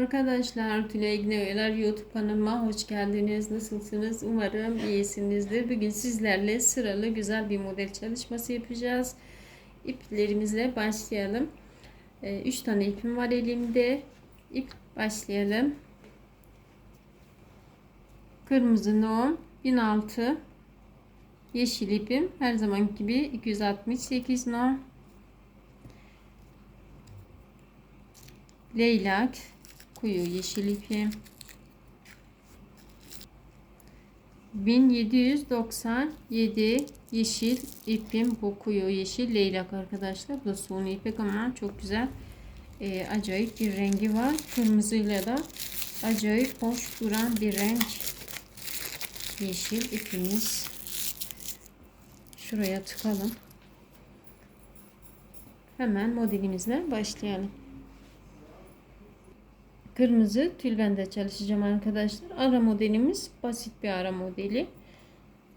arkadaşlar. Tülay İgneoyalar YouTube kanalıma hoş geldiniz. Nasılsınız? Umarım iyisinizdir. Bugün sizlerle sıralı güzel bir model çalışması yapacağız. İplerimizle başlayalım. 3 tane ipim var elimde. İp başlayalım. Kırmızı non 1006 Yeşil ipim her zaman gibi 268 non leylak kuyu yeşil ipim 1797 yeşil ipim bu kuyu yeşil leylak arkadaşlar bu da suni ipek ama çok güzel ee, acayip bir rengi var. Kırmızıyla da acayip hoş duran bir renk. Yeşil ipimiz. Şuraya tıkalım. Hemen modelimizle başlayalım Kırmızı tülbende çalışacağım arkadaşlar. Ara modelimiz basit bir ara modeli.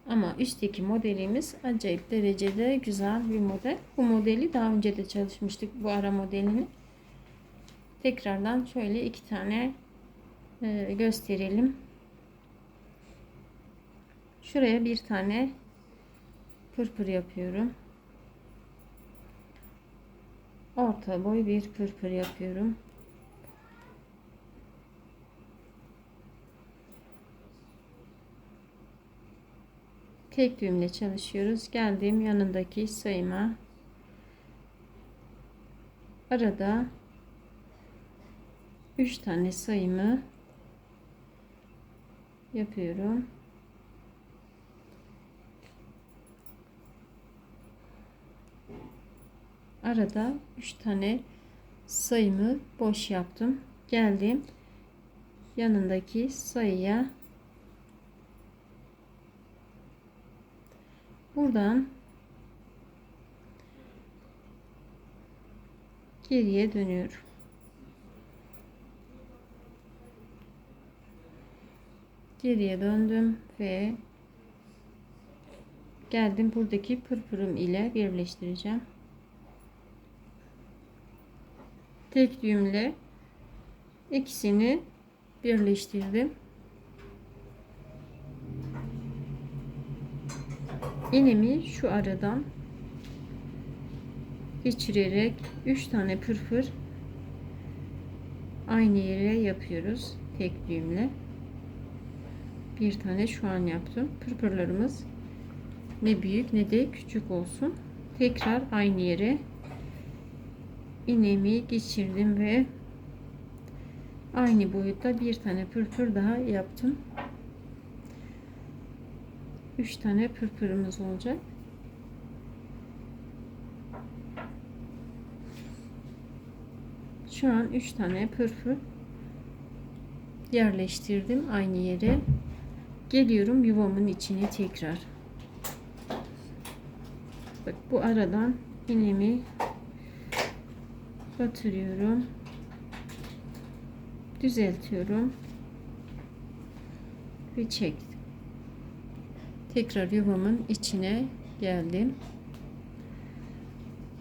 Ama üstteki modelimiz acayip derecede güzel bir model. Bu modeli daha önce de çalışmıştık bu ara modelini. Tekrardan şöyle iki tane e, gösterelim. Şuraya bir tane pırpır yapıyorum. Orta boy bir pırpır yapıyorum. Tek düğümle çalışıyoruz. Geldiğim yanındaki sayıma arada 3 tane sayımı yapıyorum. Arada 3 tane sayımı boş yaptım. Geldim yanındaki sayıya buradan geriye dönüyorum. Geriye döndüm ve geldim buradaki pırpırım ile birleştireceğim. Tek düğümle ikisini birleştirdim. İğnemi şu aradan geçirerek 3 tane pırpır aynı yere yapıyoruz tek düğümle. Bir tane şu an yaptım. Pırpırlarımız ne büyük ne de küçük olsun. Tekrar aynı yere iğnemi geçirdim ve aynı boyutta bir tane pırpır daha yaptım 3 tane pırpırımız olacak. Şu an 3 tane pırpır yerleştirdim aynı yere. Geliyorum yuvamın içine tekrar. Bak bu aradan iğnemi batırıyorum. Düzeltiyorum. Ve çektim tekrar yuvamın içine geldim.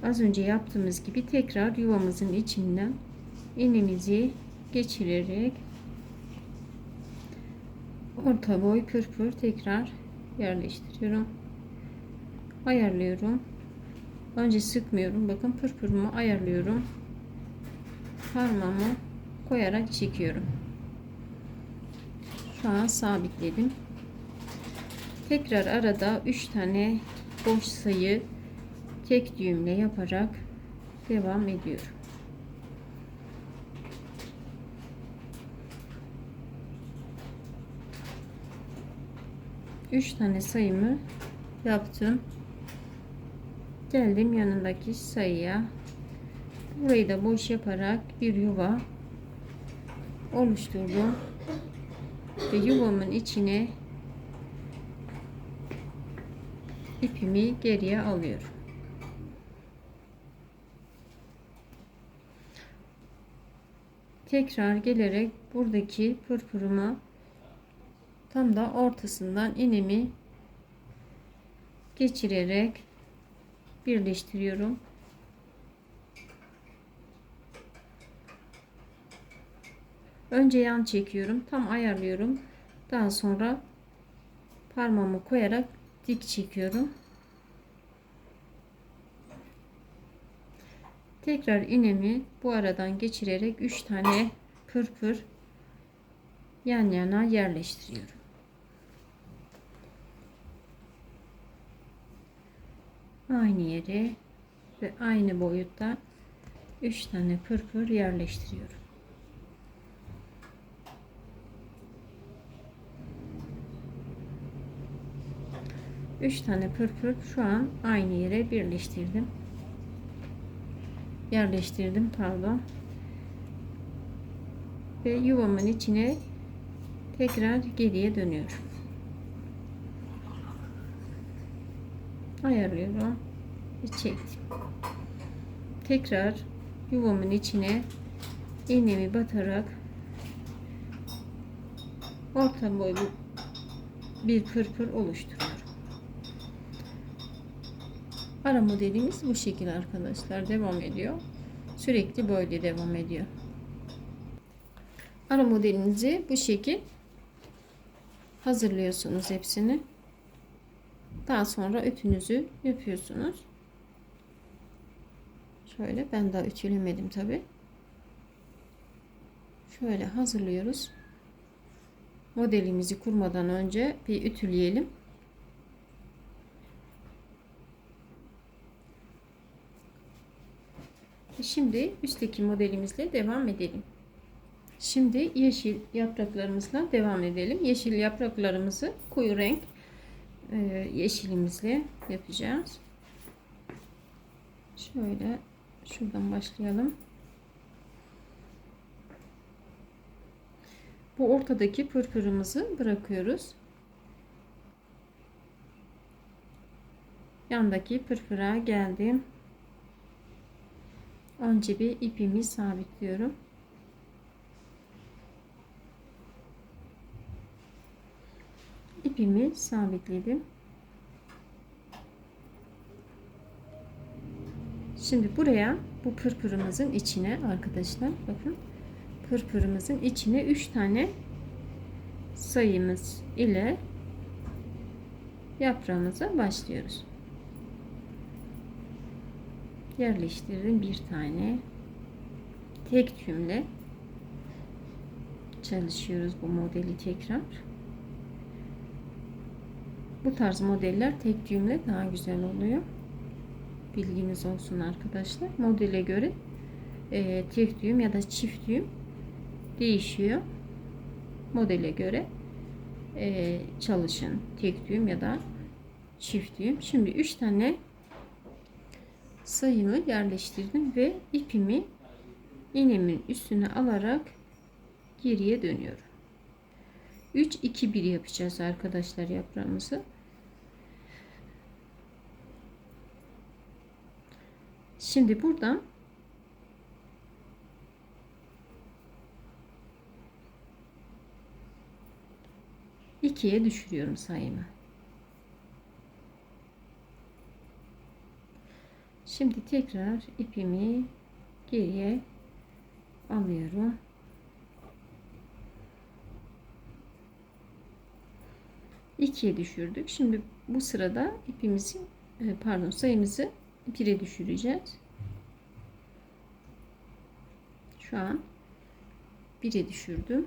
Az önce yaptığımız gibi tekrar yuvamızın içinden iğnemizi geçirerek orta boy pırpır tekrar yerleştiriyorum. Ayarlıyorum. Önce sıkmıyorum. Bakın pırpırımı ayarlıyorum. Parmağımı koyarak çekiyorum. Şu an sabitledim. Tekrar arada 3 tane boş sayı tek düğümle yaparak devam ediyorum. Üç tane sayımı yaptım. Geldim yanındaki sayıya. Burayı da boş yaparak bir yuva oluşturdum. Ve yuvamın içine ipimi geriye alıyorum. Tekrar gelerek buradaki pırpırımı tam da ortasından inimi geçirerek birleştiriyorum. Önce yan çekiyorum. Tam ayarlıyorum. Daha sonra parmağımı koyarak dik çekiyorum. Tekrar iğnemi bu aradan geçirerek 3 tane pırpır yan yana yerleştiriyorum. Aynı yere ve aynı boyutta 3 tane pırpır yerleştiriyorum. Üç tane pırpır şu an aynı yere birleştirdim. Yerleştirdim pardon. Ve yuvamın içine tekrar geriye dönüyorum. Ayarlıyorum. Ve çektim. Tekrar yuvamın içine iğnemi batarak orta boylu bir pırpır oluşturuyorum. Ara modelimiz bu şekilde arkadaşlar devam ediyor. Sürekli böyle devam ediyor. Ara modelinizi bu şekil hazırlıyorsunuz hepsini. Daha sonra ütünüzü yapıyorsunuz. Şöyle ben daha ütülemedim tabi. Şöyle hazırlıyoruz. Modelimizi kurmadan önce bir ütüleyelim. Şimdi üstteki modelimizle devam edelim. Şimdi yeşil yapraklarımızla devam edelim. Yeşil yapraklarımızı koyu renk e, yeşilimizle yapacağız. Şöyle şuradan başlayalım. Bu ortadaki pırpırımızı bırakıyoruz. Yandaki pırpıra geldim. Önce bir ipimi sabitliyorum. İpimi sabitledim. Şimdi buraya bu pırpırımızın içine arkadaşlar bakın pırpırımızın içine 3 tane sayımız ile yaprağımıza başlıyoruz yerleştirdim bir tane. Tek tümle çalışıyoruz bu modeli tekrar. Bu tarz modeller tek düğümle daha güzel oluyor. Bilginiz olsun arkadaşlar. Modele göre e, tek düğüm ya da çift düğüm değişiyor. Modele göre e, çalışın. Tek düğüm ya da çift düğüm. Şimdi 3 tane sayımı yerleştirdim ve ipimi iğnemin üstüne alarak geriye dönüyorum. 3 2 1 yapacağız arkadaşlar yaprağımızı. Şimdi buradan ikiye düşürüyorum sayımı. Şimdi tekrar ipimi geriye alıyorum. ikiye düşürdük. Şimdi bu sırada ipimizi e, pardon sayımızı 1'e düşüreceğiz. Şu an 1'e düşürdüm.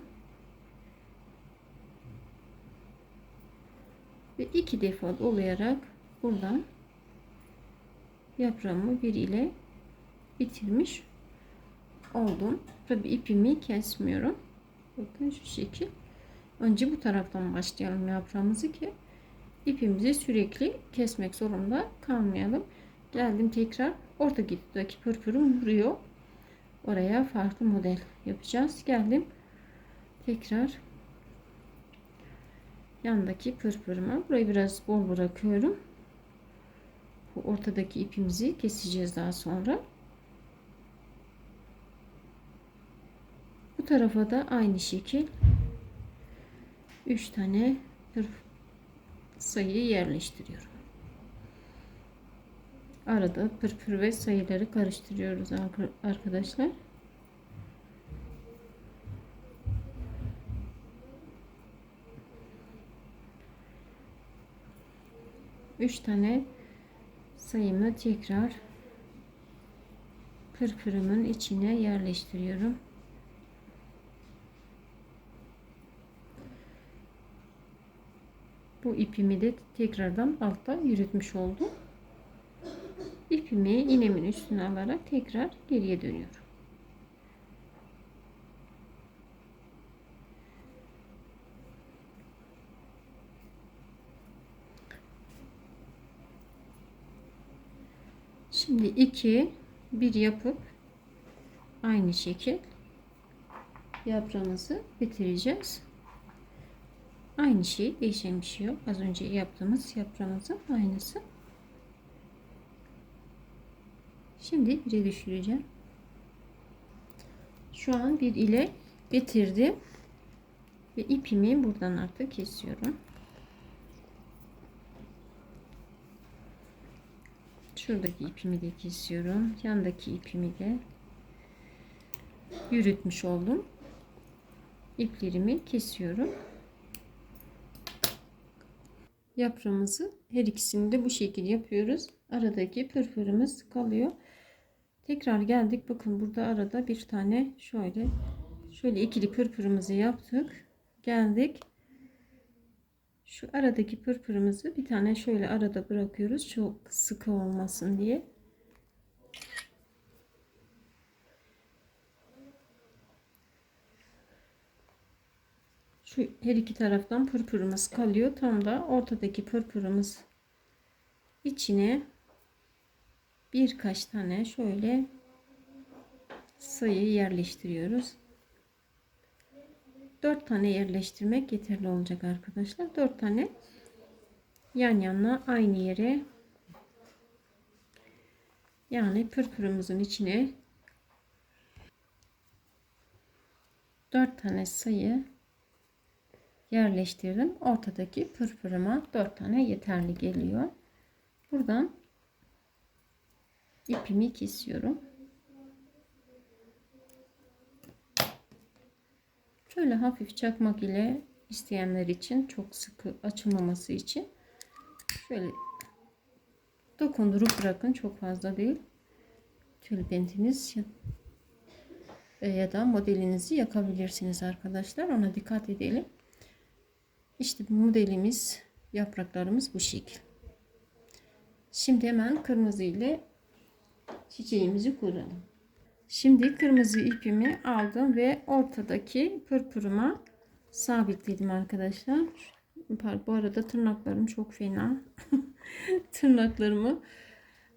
Ve iki defa olayarak buradan yaprağımı bir ile bitirmiş oldum. Tabi ipimi kesmiyorum. Bakın şu şekil. Önce bu taraftan başlayalım yaprağımızı ki ipimizi sürekli kesmek zorunda kalmayalım. Geldim tekrar orta ortadaki pırpırım vuruyor. Oraya farklı model yapacağız. Geldim tekrar yandaki pırpırıma. Burayı biraz bol bırakıyorum bu ortadaki ipimizi keseceğiz daha sonra. Bu tarafa da aynı şekil 3 tane sayıyı yerleştiriyorum. Arada pırpır ve sayıları karıştırıyoruz arkadaşlar. Üç tane sayımı tekrar pırpırımın içine yerleştiriyorum. Bu ipimi de tekrardan altta yürütmüş oldum. İpimi iğnemin üstüne alarak tekrar geriye dönüyorum. Şimdi 2 bir yapıp aynı şekil yaprağımızı bitireceğiz. Aynı şey değişen bir şey yok. Az önce yaptığımız yaprağımızın aynısı. Şimdi bire düşüreceğim. Şu an bir ile bitirdim. Ve ipimi buradan artık kesiyorum. Şuradaki ipimi de kesiyorum. Yandaki ipimi de yürütmüş oldum. İplerimi kesiyorum. Yaprağımızı her ikisini de bu şekilde yapıyoruz. Aradaki pırpırımız kalıyor. Tekrar geldik. Bakın burada arada bir tane şöyle şöyle ikili pırpırımızı yaptık. Geldik. Şu aradaki pırpırımızı bir tane şöyle arada bırakıyoruz. Çok sıkı olmasın diye. Şu her iki taraftan pırpırımız kalıyor. Tam da ortadaki pırpırımız içine birkaç tane şöyle sayı yerleştiriyoruz. 4 tane yerleştirmek yeterli olacak arkadaşlar. 4 tane yan yana aynı yere yani pırpırımızın içine 4 tane sayı yerleştirdim. Ortadaki pırpırıma 4 tane yeterli geliyor. Buradan ipimi kesiyorum. Şöyle hafif çakmak ile isteyenler için çok sıkı açılmaması için şöyle dokundurup bırakın çok fazla değil. Tülbentiniz ya da modelinizi yakabilirsiniz arkadaşlar. Ona dikkat edelim. İşte modelimiz yapraklarımız bu şekil. Şimdi hemen kırmızı ile çiçeğimizi kuralım. Şimdi kırmızı ipimi aldım ve ortadaki pırpırıma sabitledim arkadaşlar. Bu arada tırnaklarım çok fena. Tırnaklarımı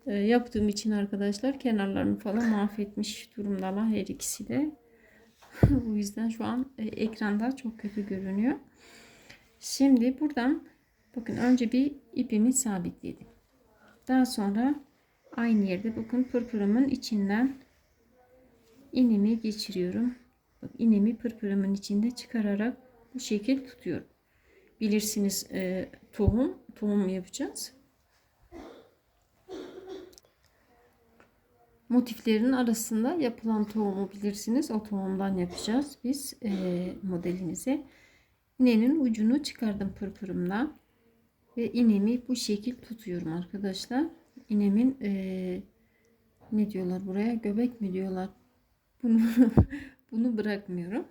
e, yaptığım için arkadaşlar kenarlarını falan mahvetmiş durumdalar her ikisi de. Bu yüzden şu an e, ekranda çok kötü görünüyor. Şimdi buradan bakın önce bir ipimi sabitledim. Daha sonra aynı yerde bakın pırpırımın içinden inimi geçiriyorum. Bak inimi pırpırımın içinde çıkararak bu şekil tutuyorum. Bilirsiniz e, tohum, tohum yapacağız. Motiflerin arasında yapılan tohumu bilirsiniz. O tohumdan yapacağız biz e, modelimizi. İğnenin ucunu çıkardım pırpırımdan. Ve iğnemi bu şekil tutuyorum arkadaşlar. İğnemin e, ne diyorlar buraya? Göbek mi diyorlar? Bunu bunu bırakmıyorum.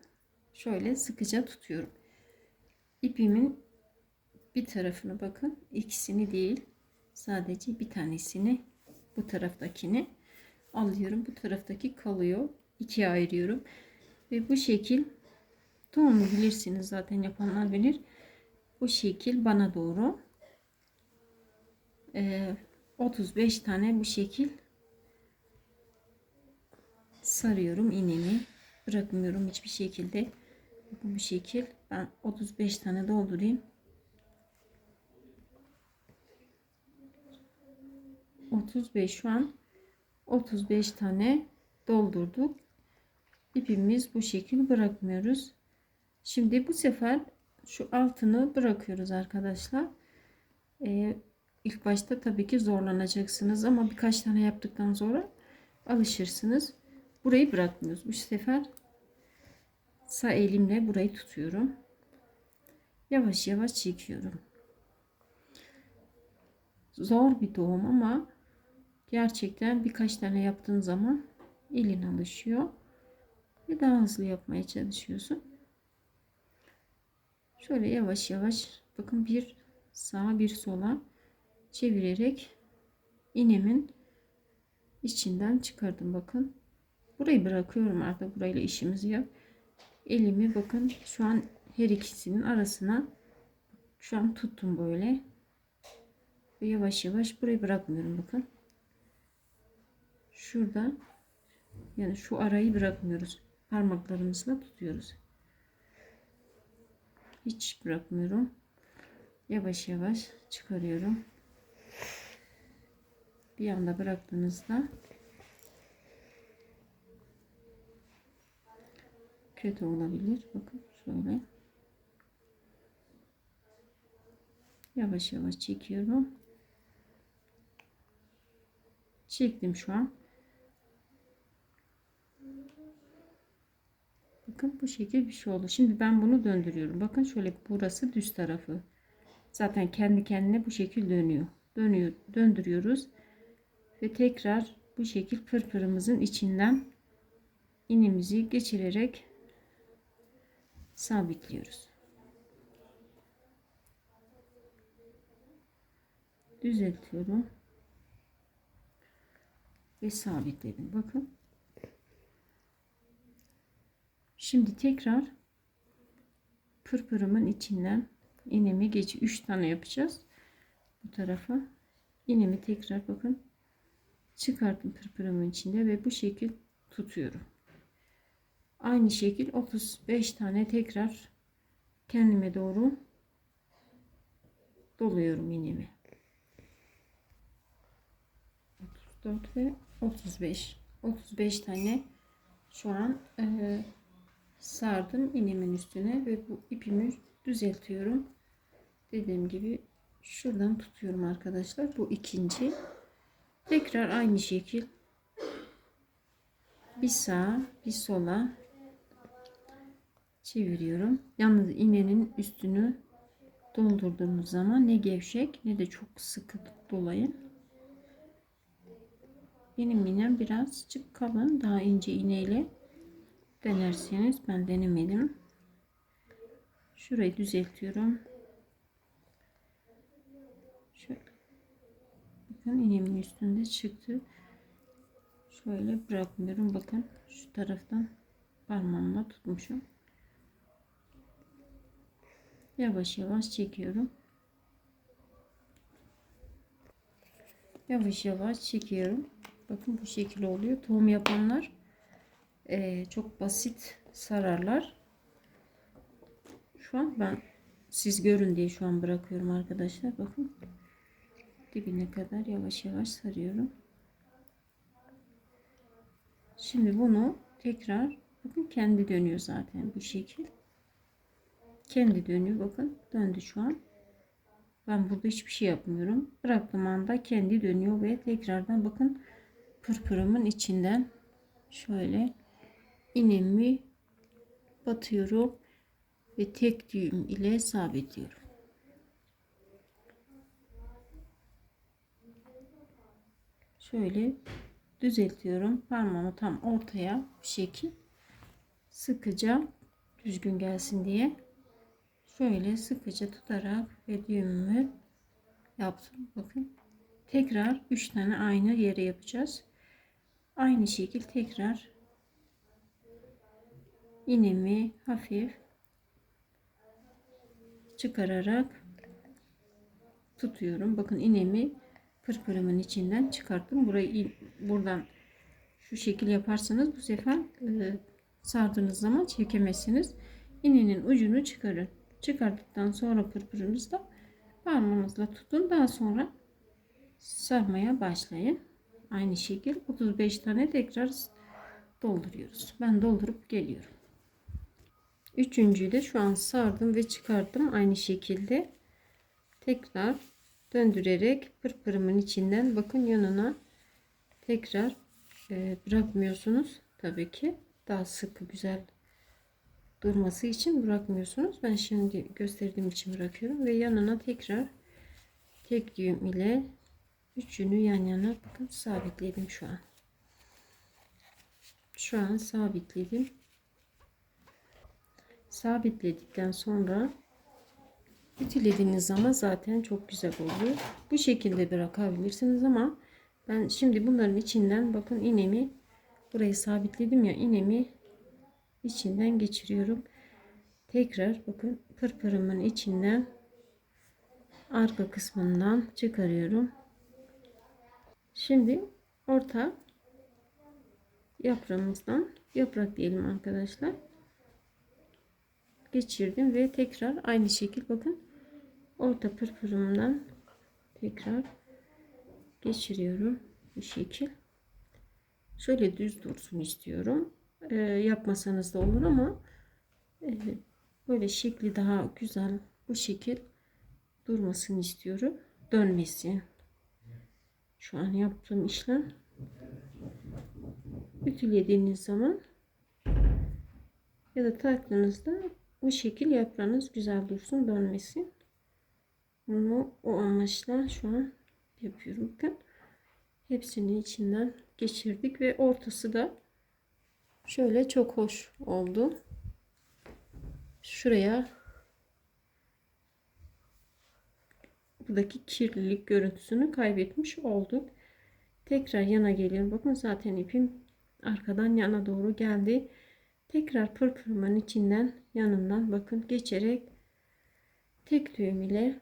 Şöyle sıkıca tutuyorum. İpimin bir tarafını bakın. ikisini değil. Sadece bir tanesini bu taraftakini alıyorum. Bu taraftaki kalıyor. ikiye ayırıyorum. Ve bu şekil tohumu bilirsiniz zaten yapanlar bilir. Bu şekil bana doğru e, 35 tane bu şekil sarıyorum iğnemi. Bırakmıyorum hiçbir şekilde. Bu şekil. Ben 35 tane doldurayım. 35 şu an. 35 tane doldurduk. İpimiz bu şekil bırakmıyoruz. Şimdi bu sefer şu altını bırakıyoruz arkadaşlar. Ee, ilk başta tabii ki zorlanacaksınız ama birkaç tane yaptıktan sonra alışırsınız Burayı bırakmıyoruz. Bu sefer sağ elimle burayı tutuyorum. Yavaş yavaş çekiyorum. zor bir doğum ama gerçekten birkaç tane yaptığın zaman elin alışıyor ve daha hızlı yapmaya çalışıyorsun. Şöyle yavaş yavaş bakın bir sağa bir sola çevirerek iğnemin içinden çıkardım bakın. Burayı bırakıyorum artık burayla işimiz yok. Elimi bakın şu an her ikisinin arasına şu an tuttum böyle. Ve yavaş yavaş burayı bırakmıyorum bakın. Şurada yani şu arayı bırakmıyoruz. Parmaklarımızla tutuyoruz. Hiç bırakmıyorum. Yavaş yavaş çıkarıyorum. Bir anda bıraktığınızda kötü olabilir. Bakın şöyle. Yavaş yavaş çekiyorum. Çektim şu an. Bakın bu şekil bir şey oldu. Şimdi ben bunu döndürüyorum. Bakın şöyle burası düz tarafı. Zaten kendi kendine bu şekil dönüyor. Dönüyor, döndürüyoruz. Ve tekrar bu şekil pırpırımızın içinden inimizi geçirerek sabitliyoruz. Düzeltiyorum. Ve sabitledim. Bakın. Şimdi tekrar pırpırımın içinden iğnemi geç 3 tane yapacağız. Bu tarafa iğnemi tekrar bakın çıkarttım pırpırımın içinde ve bu şekil tutuyorum. Aynı şekil 35 tane tekrar kendime doğru doluyorum iğnemi. 34 ve 35 35 tane şu an e, sardım iğnemin üstüne ve bu ipimi düzeltiyorum. Dediğim gibi şuradan tutuyorum arkadaşlar. Bu ikinci. Tekrar aynı şekil bir sağa bir sola çeviriyorum. Yalnız iğnenin üstünü doldurduğumuz zaman ne gevşek ne de çok sıkı dolayın. Benim iğnem birazcık kalın. Daha ince iğneyle denerseniz ben denemedim. Şurayı düzeltiyorum. Şöyle. Bakın iğnemin üstünde çıktı. Şöyle bırakmıyorum. Bakın şu taraftan parmağımla tutmuşum. Yavaş yavaş çekiyorum. Yavaş yavaş çekiyorum. Bakın bu şekil oluyor. Tohum yapanlar e, çok basit sararlar. Şu an ben siz görün diye şu an bırakıyorum arkadaşlar. Bakın dibine kadar yavaş yavaş sarıyorum. Şimdi bunu tekrar bakın kendi dönüyor zaten bu şekil. Kendi dönüyor bakın döndü şu an. Ben burada hiçbir şey yapmıyorum. Bıraktığım anda kendi dönüyor ve tekrardan bakın pırpırımın içinden şöyle iğnemi batıyorum ve tek düğüm ile sabitliyorum. Şöyle düzeltiyorum. Parmağımı tam ortaya bu şekil sıkıca düzgün gelsin diye şöyle sıkıca tutarak ve düğümümü yaptım. Bakın tekrar 3 tane aynı yere yapacağız. Aynı şekil tekrar iğnemi hafif çıkararak tutuyorum. Bakın iğnemi pırpırımın içinden çıkarttım. Burayı buradan şu şekil yaparsanız bu sefer e, sardığınız zaman çekemezsiniz. İğnenin ucunu çıkarın. Çıkardıktan sonra pırpırınızda parmağınızla tutun. Daha sonra sarmaya başlayın. Aynı şekil 35 tane tekrar dolduruyoruz. Ben doldurup geliyorum. Üçüncüyü de şu an sardım ve çıkarttım. Aynı şekilde tekrar döndürerek pırpırımın içinden bakın yanına tekrar e, bırakmıyorsunuz. Tabii ki daha sıkı güzel durması için bırakmıyorsunuz. Ben şimdi gösterdiğim için bırakıyorum ve yanına tekrar tek düğüm ile Üçünü yan yana bakın sabitledim şu an. Şu an sabitledim. Sabitledikten sonra ütülediğiniz zaman zaten çok güzel oluyor. Bu şekilde bırakabilirsiniz ama ben şimdi bunların içinden bakın iğnemi burayı sabitledim ya iğnemi içinden geçiriyorum. Tekrar bakın pırpırımın içinden arka kısmından çıkarıyorum. Şimdi orta yaprağımızdan yaprak diyelim arkadaşlar. Geçirdim ve tekrar aynı şekil bakın orta pırpırımdan tekrar geçiriyorum bu şekil. Şöyle düz dursun istiyorum. Ee, yapmasanız da olur ama e, böyle şekli daha güzel bu şekil durmasını istiyorum. Dönmesin. Şu an yaptığım işlem ütülediğiniz zaman ya da taktığınızda bu şekil yaprağınız güzel dursun dönmesin. Bunu o amaçla şu an yapıyorum. Bakın hepsini içinden geçirdik ve ortası da şöyle çok hoş oldu. Şuraya buradaki kirlilik görüntüsünü kaybetmiş olduk. Tekrar yana geliyorum. Bakın zaten ipim arkadan yana doğru geldi. Tekrar pırpırımın içinden yanından bakın geçerek tek düğüm ile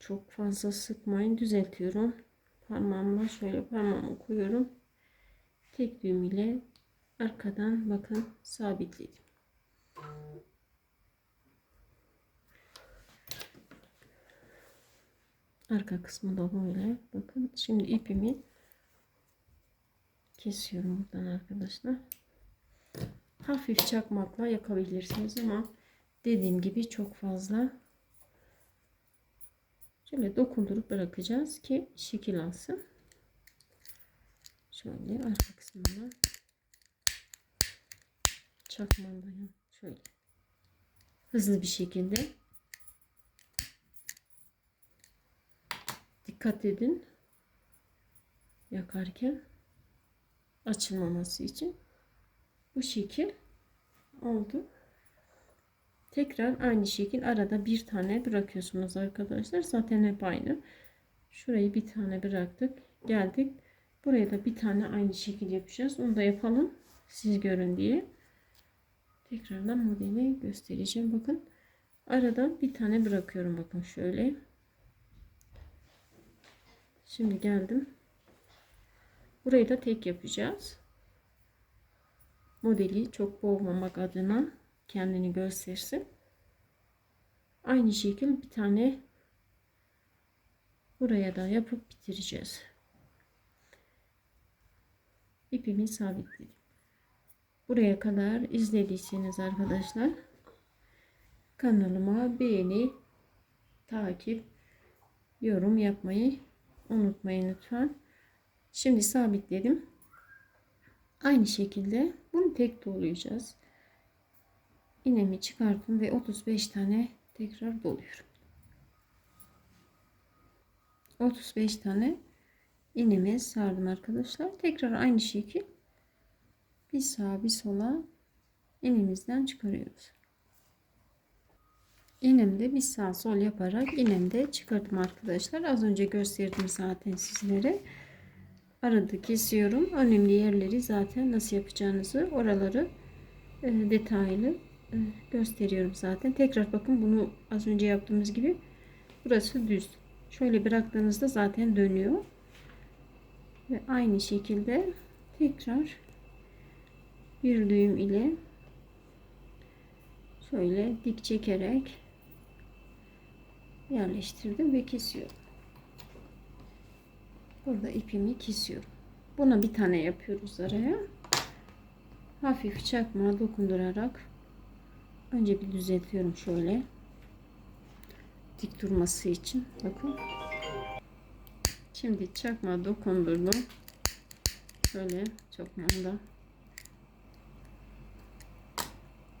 çok fazla sıkmayın düzeltiyorum. Parmağımla şöyle parmağımı koyuyorum. Tek düğüm ile arkadan bakın sabitledim. Arka kısmı da böyle. Bakın şimdi ipimi kesiyorum buradan arkadaşlar. Hafif çakmakla yakabilirsiniz ama dediğim gibi çok fazla şöyle dokundurup bırakacağız ki şekil alsın. Şöyle arka kısmına çakmağından şöyle hızlı bir şekilde dikkat edin yakarken açılmaması için bu şekil oldu. Tekrar aynı şekil arada bir tane bırakıyorsunuz arkadaşlar. Zaten hep aynı. Şurayı bir tane bıraktık. Geldik. Buraya da bir tane aynı şekil yapacağız. Onu da yapalım. Siz görün diye. Tekrardan modeli göstereceğim. Bakın. Arada bir tane bırakıyorum. Bakın şöyle. Şimdi geldim. Burayı da tek yapacağız. Modeli çok boğmamak adına kendini göstersin. Aynı şekil bir tane buraya da yapıp bitireceğiz. İpimi sabitledim. Buraya kadar izlediyseniz arkadaşlar kanalıma beğeni, takip, yorum yapmayı unutmayın lütfen. Şimdi sabitledim. Aynı şekilde bunu tek dolayacağız. İğnemi çıkarttım ve 35 tane tekrar doluyorum. 35 tane iğnemi sardım arkadaşlar. Tekrar aynı şekil bir sağa bir sola iğnemizden çıkarıyoruz. İğnemde bir sağ sol yaparak iğnemde çıkarttım arkadaşlar. Az önce gösterdim zaten sizlere. Arada kesiyorum. Önemli yerleri zaten nasıl yapacağınızı oraları e, detaylı e, gösteriyorum zaten. Tekrar bakın bunu az önce yaptığımız gibi burası düz. Şöyle bıraktığınızda zaten dönüyor. Ve aynı şekilde tekrar bir düğüm ile şöyle dik çekerek yerleştirdim ve kesiyorum. Burada ipimi kesiyorum. Buna bir tane yapıyoruz araya. Hafif çakmağa dokundurarak önce bir düzeltiyorum şöyle. Dik durması için. Bakın. Şimdi çakmağa dokundurdum. Şöyle çakmağımda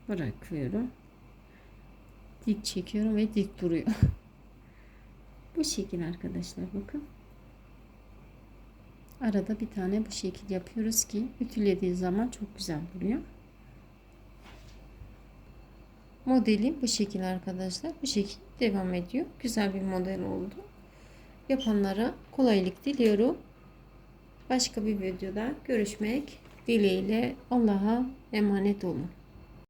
bırakıyorum. Dik çekiyorum ve dik duruyor. Bu şekil arkadaşlar bakın. Arada bir tane bu şekil yapıyoruz ki ütülediği zaman çok güzel duruyor. Modeli bu şekil arkadaşlar. Bu şekil devam ediyor. Güzel bir model oldu. Yapanlara kolaylık diliyorum. Başka bir videoda görüşmek dileğiyle Allah'a emanet olun.